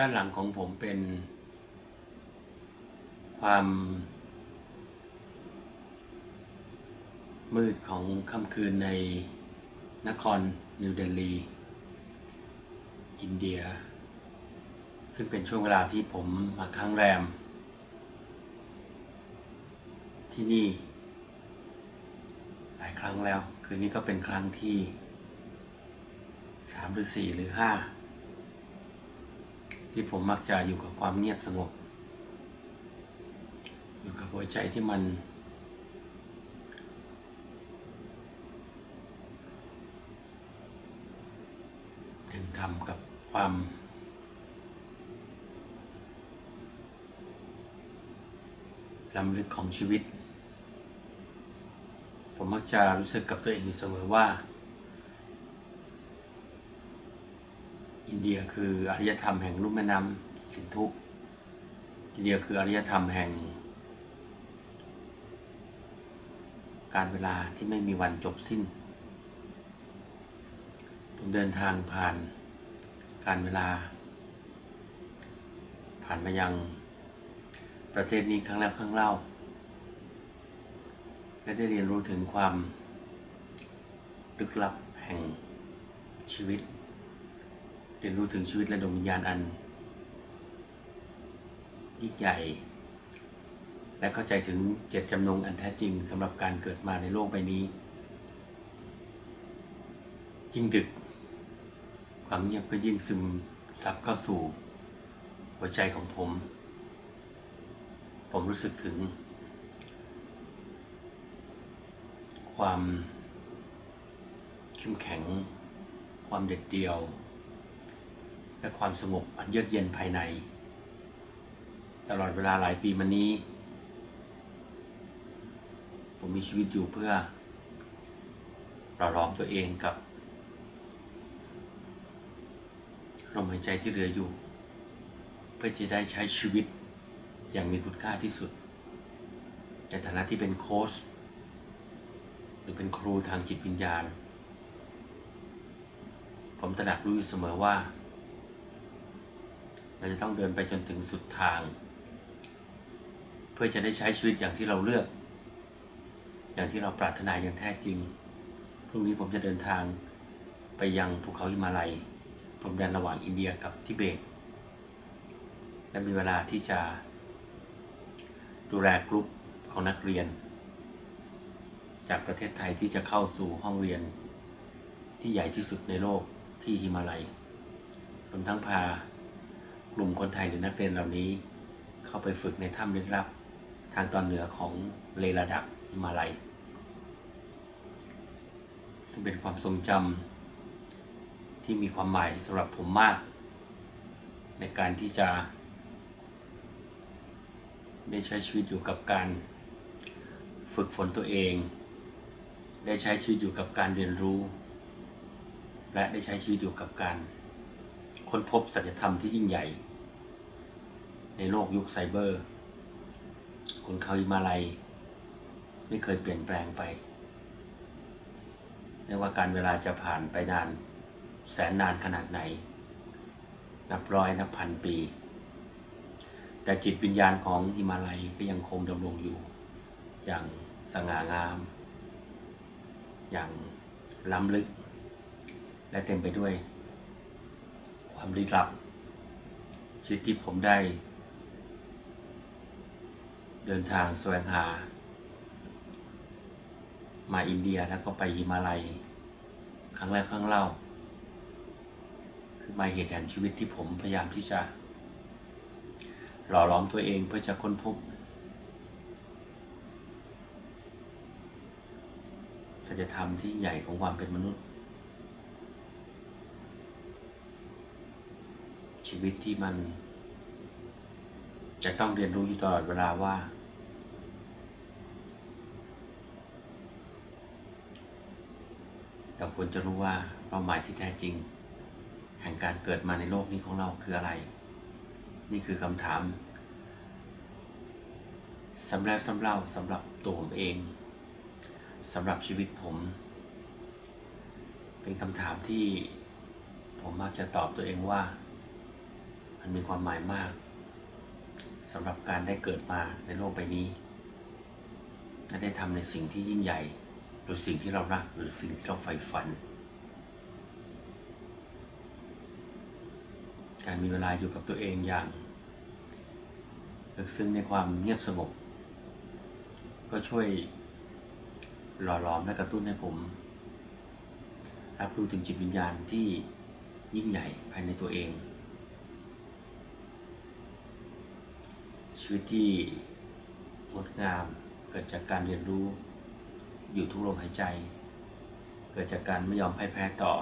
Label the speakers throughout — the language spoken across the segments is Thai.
Speaker 1: ด้านหลังของผมเป็น ความ มืดของค่ำคืนในนครนิวเดลี อินเดีย ซึ่งเป็นช่วงเวลาที่ผมมาค้างแรม ที่นี่ หลายครั้งแล้ว คืนนี้ก็เป็นครั้งที่สามหรือสี่หรือห้า ที่ผมมักจะอยู่กับความเงียบสงบ อยู่กับหัวใจที่มัน ถึงทำกับความลำลึกของชีวิต ผมมักจะรู้สึกกับตัวเองอยู่เสมอว่า อินเดียคืออารยธรรมแห่งลุ่มแม่น้ำสินธุอินเดียคืออารยธรรมแห่ง การเวลาที่ไม่มีวันจบสิ้น ผมเดินทางผ่านการเวลา ผ่านมายังประเทศนี้ครั้งแล้วครั้งเล่า และได้เรียนรู้ถึงความลึกลับแห่งชีวิต เรียนรู้ถึงชีวิตและดวงวิญญาณอันยิ่งใหญ่ และเข้าใจถึงเจตจำนงอันแท้จริงสำหรับการเกิดมาในโลกใบนี้ยิ่งดึก ความเงียบก็ยิ่งซึมซับเข้าสู่ หัวใจของผม ผมรู้สึกถึง ความเข้มแข็ง ความเด็ดเดี่ยว และความสงบอันเยือกเย็นภายใน ตลอดเวลาหลายปีมานี้ ผมมีชีวิตอยู่เพื่อหล่อหลอมตัวเองกับลมหายใจที่เหลืออยู่ เพื่อจะได้ใช้ชีวิตอย่างมีคุณค่าที่สุด ในฐานะที่เป็นโค้ชหรือเป็นครูทางจิตวิญญาณ ผมตระหนักรู้อยู่เสมอว่า เราจะต้องเดินไปจนถึงสุดทาง เพื่อจะได้ใช้ชีวิตอย่างที่เราเลือก อย่างที่เราปรารถนาอย่างแท้จริง พรุ่งนี้ผมจะเดินทางไปยังภูเขาหิมาลัยพรมแดนระหว่างอินเดียกับทิเบต และมีเวลาที่จะดูแลกลุ่มของนักเรียน จากประเทศไทยที่จะเข้าสู่ห้องเรียนที่ใหญ่ที่สุดในโลกที่หิมาลัยรวมทั้งพา กลุ่มคนไทยหรือนักเรียนเหล่านี้ เข้าไปฝึกในถ้ำลึกลับ ทางตอนเหนือของเลลาดักหิมาลัย ซึ่งเป็นความทรงจำที่มีความหมายสำหรับผมมาก ในการที่จะ ได้ใช้ชีวิตอยู่กับการฝึกฝนตัวเอง ได้ใช้ชีวิตอยู่กับการเรียนรู้ และได้ใช้ชีวิตอยู่กับการค้นพบสัจธรรมที่ยิ่งใหญ่ ในโลกยุคไซเบอร์คนเขาหิมาลัย ไม่เคยเปลี่ยนแปลงไปไม่ว่าการเวลาจะผ่านไปนาน แสนนานขนาดไหน นับร้อยนับพันปี แต่จิตวิญญาณของหิมาลัยก็ยังคงดำรงอยู่ อย่างสง่างาม อย่างล้ำลึก และเต็มไปด้วยความลึกลับชีวิตที่ผมได้ เดินทางแสวงหา มาอินเดียแล้วก็ไปหิมาลัย ครั้งแรกครั้งเล่า คือมาเหตุแห่งชีวิตที่ผมพยายามที่จะ หล่อหลอมตัวเองเพื่อจะค้นพบสัจธรรมที่ใหญ่ของความเป็นมนุษย์ ชีวิตที่มัน จะต้องเรียนรู้อยู่ตลอดเวลาว่า เราควรจะรู้ว่าเป้าหมายที่แท้จริง แห่งการเกิดมาในโลกนี้ของเราคืออะไร นี่คือคำถามสำแรกสำเล่าสำหรับตัวผมเองสำหรับชีวิตผม เป็นคำถามที่ผมมักจะตอบตัวเองว่ามมันมีความหมายมากสำหรับการได้เกิดมาในโลกใบนี้และได้ทำในสิ่งที่ยิ่งใหญ่ หรือสิ่งที่เรารักหรือสิ่งที่เราใฝ่ฝัน การมีเวลาอยู่กับตัวเองอย่างลึกซึ้งในความเงียบสงบ ก็ช่วยหล่อหลอมและกระตุ้นให้ผม รับรู้ถึงจิตวิญญาณที่ยิ่งใหญ่ภายในตัวเอง ชีวิตที่งดงามเกิดจากการเรียนรู้ อยู่ทุกลมหายใจ เกิดจากการไม่ยอมพ่ายแพ้ต่อ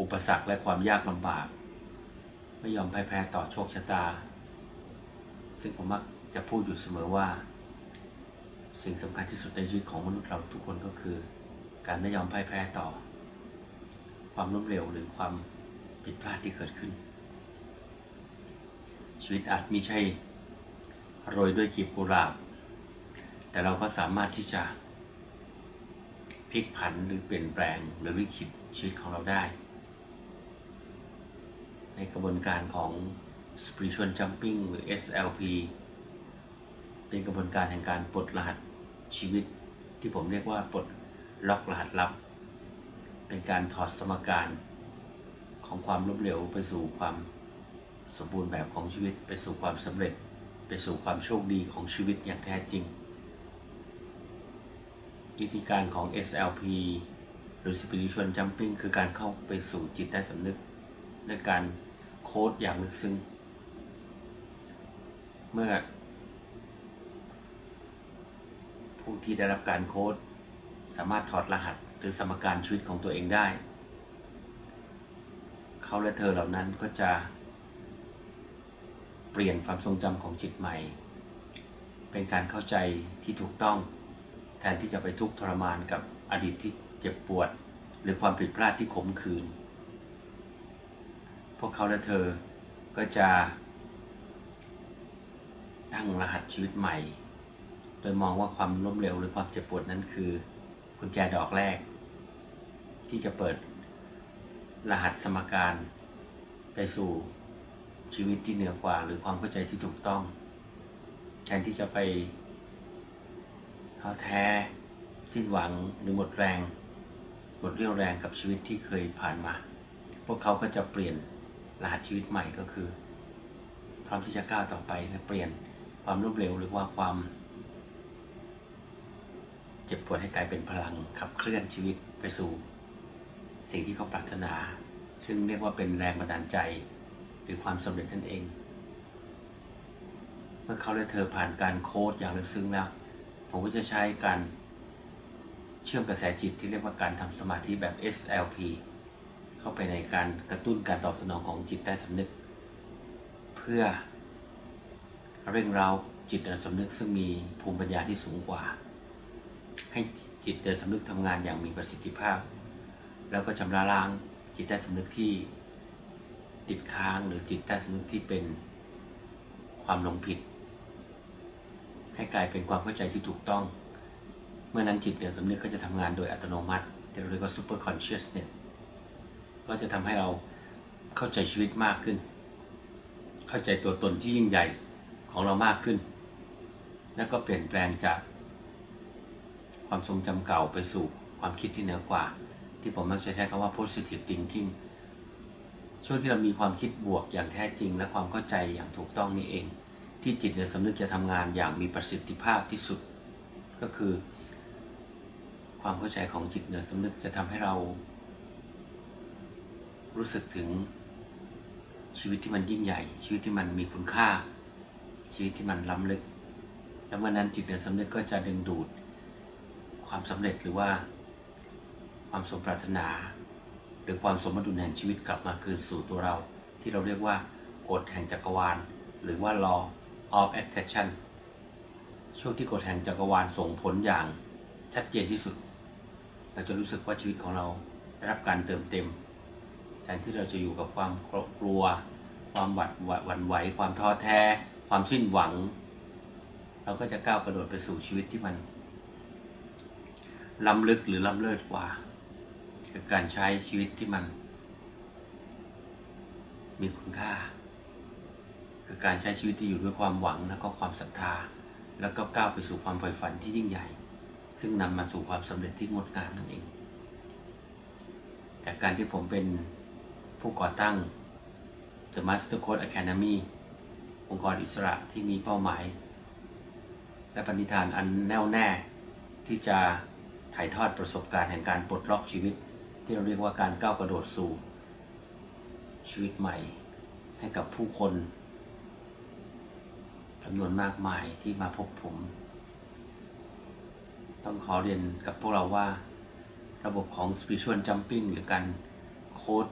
Speaker 1: อุปสรรคและความยากลำบาก ไม่ยอมพ่ายแพ้ต่อโชคชะตา ซึ่งผมมักจะพูดอยู่เสมอว่า สิ่งสำคัญที่สุดในชีวิตของมนุษย์เราทุกคนก็คือ การไม่ยอมพ่ายแพ้ต่อ ความล้มเหลวหรือความผิดพลาดที่เกิดขึ้น ชีวิตอาจไมีใช่โรยด้วยกีบกุหลาบ แต่เราก็สามารถที่จะพลิกผันหรือเปลี่ยนแปลงหรือวิกฤตชีวิตของเราได้ ในกระบวนการของ spiritual jumping หรือ SLP เป็นกระบวนการแห่งการปลดรหัสชีวิต ที่ผมเรียกว่าปลดล็อกรหัสลับ เป็นการถอดสมการของความล้มเหลวไปสู่ความสมบูรณ์แบบของชีวิต ไปสู่ความสำเร็จ ไปสู่ความโชคดีของชีวิตอย่างแท้จริง วิธีการของ SLP หรือ Spiritual Jumping คือการเข้าไปสู่จิตใต้สำนึกด้วยการโค้ดอย่างลึกซึ้ง เมื่อ ผู้ที่ได้รับการโค้ดสามารถถอดรหัสหรือสมการชีวิตของตัวเองได้ เขาและเธอเหล่านั้นก็จะ เปลี่ยนความทรงจำของจิตใหม่ เป็นการเข้าใจที่ถูกต้อง แทนที่จะไปทุกข์ทรมานกับอดีตที่เจ็บปวด หรือความผิดพลาดที่ขมขื่นพวกเขาและเธอก็จะตั้งรหัสชีวิตใหม่ โดยมองว่าความล้มเหลวหรือความเจ็บปวดนั้นคือกุญแจดอกแรก ที่จะเปิดรหัสสมการไปสู่ชีวิตที่เหนือกว่า หรือความเข้าใจที่ถูกต้อง แทนที่จะไป ท้อแท้ สิ้นหวังหรือหมดแรง หมดเรี่ยวแรงกับชีวิตที่เคยผ่านมา พวกเขาก็จะเปลี่ยนรหัสชีวิตใหม่ก็คือ พร้อมที่จะก้าวต่อไปและเปลี่ยนความล้มเหลวหรือว่าความ เจ็บปวดให้กลายเป็นพลังขับเคลื่อนชีวิตไปสู่ สิ่งที่เขาปรารถนา ซึ่งเรียกว่าเป็นแรงบันดาลใจ หรือความสำเร็จนั่นเอง เมื่อเขาและเธอผ่านการโค้ดอย่างลึกซึ้งแล้ว ผมก็จะใช้การเชื่อมกระแสจิตที่เรียกว่าการทำสมาธิแบบ SLP เข้าไปในการกระตุ้นการตอบสนองของจิตใต้สำนึก เพื่อเร่งเร้าจิตใต้สำนึกซึ่งมีภูมิปัญญาที่สูงกว่า ให้จิตใต้สำนึกทำงานอย่างมีประสิทธิภาพ แล้วก็ชำระล้างจิตใต้สำนึกที่ติดค้างหรือจิตใต้สำนึกที่เป็นความหลงผิด ให้กลายเป็นความเข้าใจที่ถูกต้อง เมื่อนั้นจิตเหนือสำนึกก็จะทำงานโดยอัตโนมัติที่เราเรียกว่า super consciousness ก็จะทำให้เราเข้าใจชีวิตมากขึ้น เข้าใจตัวตนที่ยิ่งใหญ่ของเรามากขึ้น แล้วก็เปลี่ยนแปลงจากความทรงจำเก่าไปสู่ความคิดที่เหนือกว่า ที่ผมมักจะใช้คำว่า positive thinking ช่วงที่เรามีความคิดบวกอย่างแท้จริง และความเข้าใจอย่างถูกต้องนี่เอง ที่จิตเนือสำนึกจะทำงานอย่างมีประสิทธิภาพที่สุด ก็คือ ความเข้าใจของจิตเนือสำนึกจะทำให้เรา รู้สึกถึงชีวิตที่มันยิ่งใหญ่ ชีวิตที่มันมีคุณค่า ชีวิตที่มันล้ำลึก แล้วเมื่อนั้นจิตเนือสำนึกก็จะดึงดูด ความสำเร็จหรือว่า ความสมปรารถนา หรือความสมดุลแห่งชีวิตกลับมาคืนสู่ตัวเรา ที่เราเรียกว่ากฎแห่งจักรวาล หรือว่า law of attraction ช่วงที่กฎแห่งจักรวาลส่งผลอย่างชัดเจนที่สุด เราจะรู้สึกว่าชีวิตของเราได้รับการเติมเต็มแทนที่เราจะอยู่กับความกลัว ความหวัดหวั่นไหว ความท้อแท้ ความสิ้นหวัง เราก็จะก้าวกระโดดไปสู่ชีวิตที่มันล้ำลึกหรือล้ำเลิศกว่า คือการใช้ชีวิตที่มัน มีคุณค่า คือการใช้ชีวิตที่อยู่ด้วยความหวังแล้วก็ความศรัทธา แล้วก็ก้าวไปสู่ความใฝ่ฝันที่ยิ่งใหญ่ ซึ่งนำมาสู่ความสำเร็จที่งดงามนั่นเอง จากการที่ผมเป็นผู้ก่อตั้ง The Master Code Academy องค์กรอิสระที่มีเป้าหมาย และปณิธานอันแน่วแน่ที่จะถ่ายทอดประสบการณ์แห่งการปลดล็อกชีวิต ที่เราเรียกว่าการก้าวกระโดดสู่ชีวิตใหม่ให้กับผู้คน จำนวนมากมายที่มาพบผม ต้องขอเรียนกับพวกเราว่า ระบบของ spiritual jumping หรือการโค้ด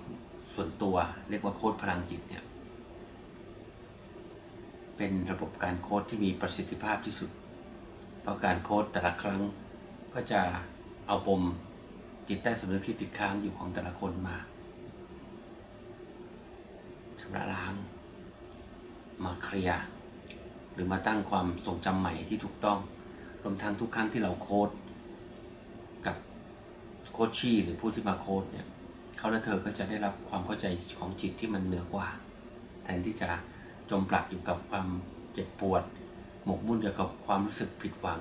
Speaker 1: ส่วนตัว เรียกว่าโค้ดพลังจิตเนี่ยเป็นระบบการโค้ดที่มีประสิทธิภาพที่สุด เพราะการโค้ดแต่ละครั้งก็จะเอาปมจิตใต้สำนึกที่ติดค้างอยู่ของแต่ละคนมาชำระล้าง มาเคลียร์ รือมาตั้งความทรงจำใหม่ที่ถูกต้อง รวมทั้งทุกครั้งที่เราโค้ดกับโคชชี่หรือผู้ที่มาโค้ดเนี่ยเขาและเธอก็จะได้รับความเข้าใจของจิตที่มันเหนือกว่า แทนที่จะจมปลักอยู่กับความเจ็บปวด หมกมุ่นอยู่กับความรู้สึกผิดหวัง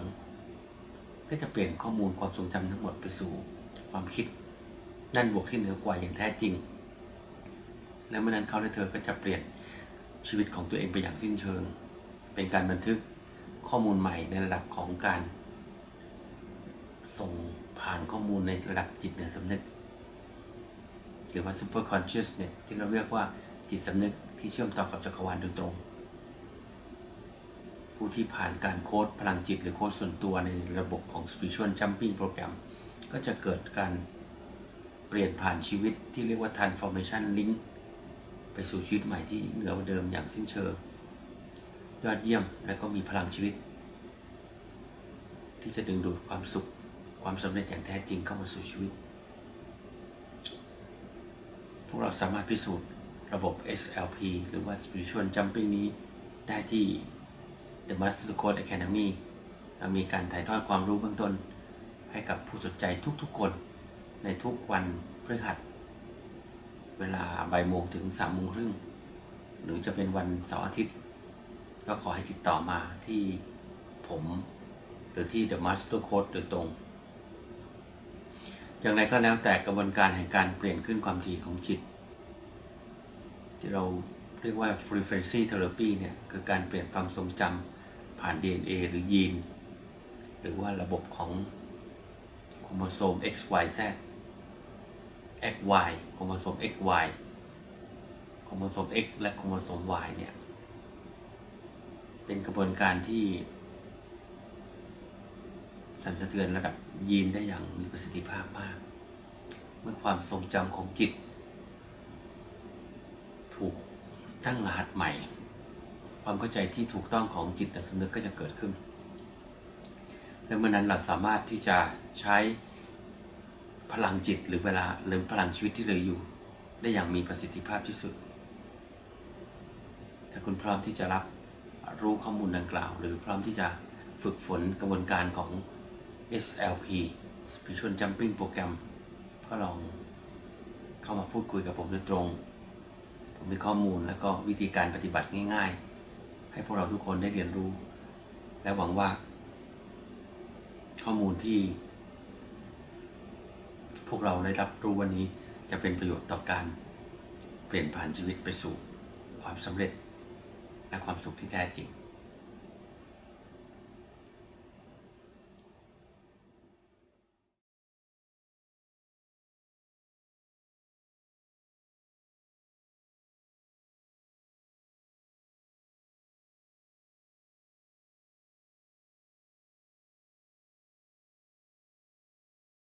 Speaker 1: ก็จะเปลี่ยนข้อมูลความทรงจำทั้งหมดไปสู่ความคิดด้านบวกที่เหนือกว่าอย่างแท้จริง และเมื่อนั้นเขาและเธอก็จะเปลี่ยนชีวิตของตัวเองไปอย่างสิ้นเชิง เป็นการบันทึกข้อมูลใหม่ในระดับของการส่งผ่านข้อมูลในระดับจิตเหนือสำนึก หรือว่า super consciousness ที่เราเรียกว่าจิตสำนึกที่เชื่อมต่อกับจักรวาลโดยตรง ผู้ที่ผ่านการโค้ดพลังจิตหรือโค้ดส่วนตัวในระบบของ spiritual jumping program ก็จะเกิดการเปลี่ยนผ่านชีวิตที่เรียกว่า transformation link ไปสู่ชีวิตใหม่ที่เหนือเดิมอย่างสิ้นเชิง ยอดเยี่ยมและก็มีพลังชีวิต ที่จะดึงดูดความสุขความสำเร็จอย่างแท้จริงเข้ามาสู่ชีวิต พวกเราสามารถพิสูจน์ระบบ SLP หรือว่า Spiritual Jumping นี้ได้ที่ The Master Code Academy เรามีการถ่ายทอดความรู้เบื้องต้น ให้กับผู้สนใจทุกๆคนในทุกวันพฤหัส เวลาบ่ายโมงถึงสามโมงครึ่ง หรือจะเป็นวันเสาร์อาทิตย์ ก็ขอให้ติดต่อมาที่ผมหรือที่ The Master Code โดยตรง อย่างไรก็แล้วแต่กระบวนการแห่งการเปลี่ยนขึ้นความถี่ของจิต ที่เราเรียกว่า frequency therapy เนี่ย คือการเปลี่ยนความทรงจำผ่าน DNA หรือยีน หรือว่าระบบของโครโมโซม XYZ XY โครโมโซม XY โครโมโซม X และโครโมโซม Y เนี่ย เป็นกระบวนการที่ สั่นสะเทือนระดับยีนได้อย่างมีประสิทธิภาพมาก เมื่อความทรงจำของจิต ถูกตั้งรหัสใหม่ ความเข้าใจที่ถูกต้องของจิตและสำนึกก็จะเกิดขึ้น และเมื่อนั้นเราสามารถที่จะใช้พลังจิตหรือเวลาหรือพลังชีวิตที่เหลืออยู่ ได้อย่างมีประสิทธิภาพที่สุด ถ้าคุณพร้อมที่จะรับ รู้ข้อมูลดังกล่าว หรือพร้อมที่จะฝึกฝนกระบวนการของ SLP Spiritual Jumping Program ก็ลองเข้ามาพูดคุยกับผมโดยตรง ผมมีข้อมูลและก็วิธีการปฏิบัติง่าย ๆ ให้พวกเราทุกคนได้เรียนรู้ และหวังว่า ข้อมูลที่ พวกเราได้รับรู้วันนี้จะเป็นประโยชน์ต่อการเปลี่ยนผ่านชีวิตไปสู่ความสำเร็จ และความสุขที่แท้จริง